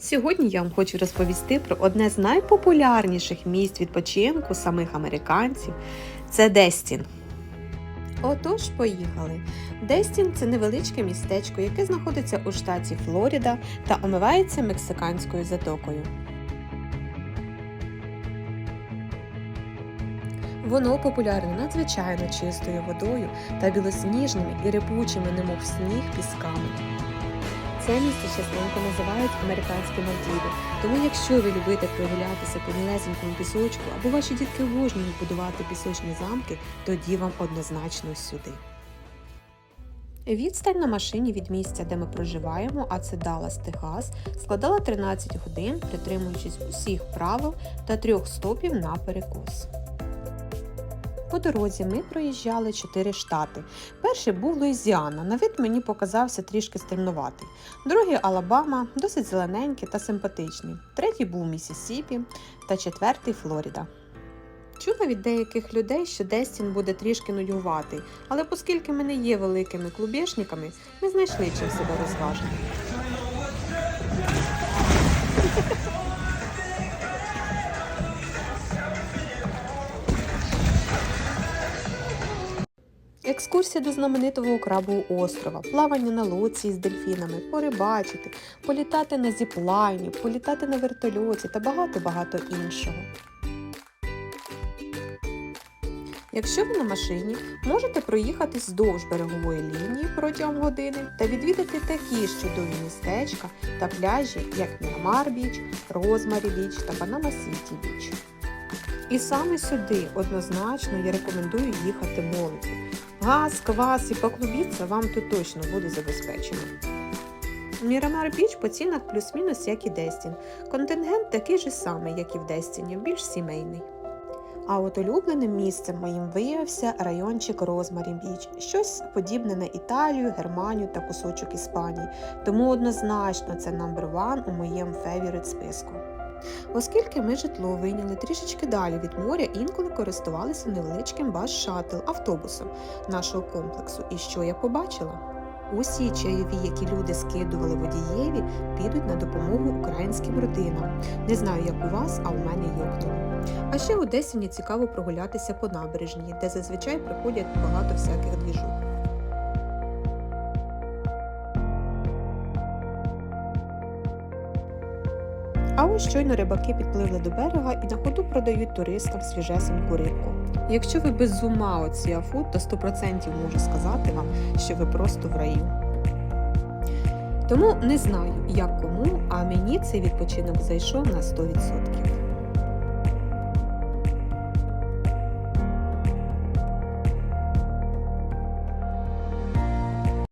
Сьогодні я вам хочу розповісти про одне з найпопулярніших місць відпочинку самих американців це Дестін. Отож, поїхали. Дестін це невеличке містечко, яке знаходиться у штаті Флоріда та омивається мексиканською затокою. Воно популярне надзвичайно чистою водою та білосніжними і рипучими, немов сніг, пісками. Це місце частенько називають американські Мальдіви. Тому, якщо ви любите прогулятися по мілесенькому пісочку або ваші дітки обожнюють будувати пісочні замки, тоді вам однозначно сюди. Відстань на машині від місця, де ми проживаємо, а це Даллас, Техас, складала 13 годин, притримуючись усіх правил та трьох стопів на перекус. По дорозі ми проїжджали чотири штати. Перший був Луїзіана. На вид мені показався трішки стремнуватий. Другий Алабама, досить зелененький та симпатичний. Третій був Місісіпі та четвертий Флоріда. Чула від деяких людей, що Дестін буде трішки нудьгуватий, але оскільки ми не є великими клубешниками, ми знайшли чим себе розважити. Екскурсія до знаменитого крабового острова, плавання на лодці з дельфінами, порибачити, політати на зіплайні, політати на вертольоті та багато-багато іншого. Якщо ви на машині, можете проїхати вздовж берегової лінії протягом години та відвідати такі ж чудові містечка та пляжі, як Мірамар Біч, Розмарі Біч та Панама Сіті Біч. І саме сюди однозначно я рекомендую їхати молоді. Газ, квас і поклубіться вам тут точно буде забезпечено. Мірамар Біч по цінах плюс-мінус, як і Дестін. Контингент такий же самий, як і в Дестіні, більш сімейний. А от улюбленим місцем моїм виявився райончик Розмарі Біч, щось подібне на Італію, Германію та кусочок Іспанії. Тому однозначно це number one у моєму февірит списку. Оскільки ми житло вийняли трішечки далі від моря, інколи користувалися невеличким бас-шаттл автобусом нашого комплексу. І що я побачила? Усі чайові, які люди скидували водієві, підуть на допомогу українським родинам. Не знаю, як у вас, а у мене йокнуло. А ще у Десіні цікаво прогулятися по набережні, де зазвичай приходять багато всяких двіжок. А ось щойно рибаки підпливли до берега і на ходу продають туристам свіжесеньку рибку. Якщо ви без ума оція сіафуд, то 100% можу сказати вам, що ви просто в раю. Тому не знаю, як кому, а мені цей відпочинок зайшов на 100%.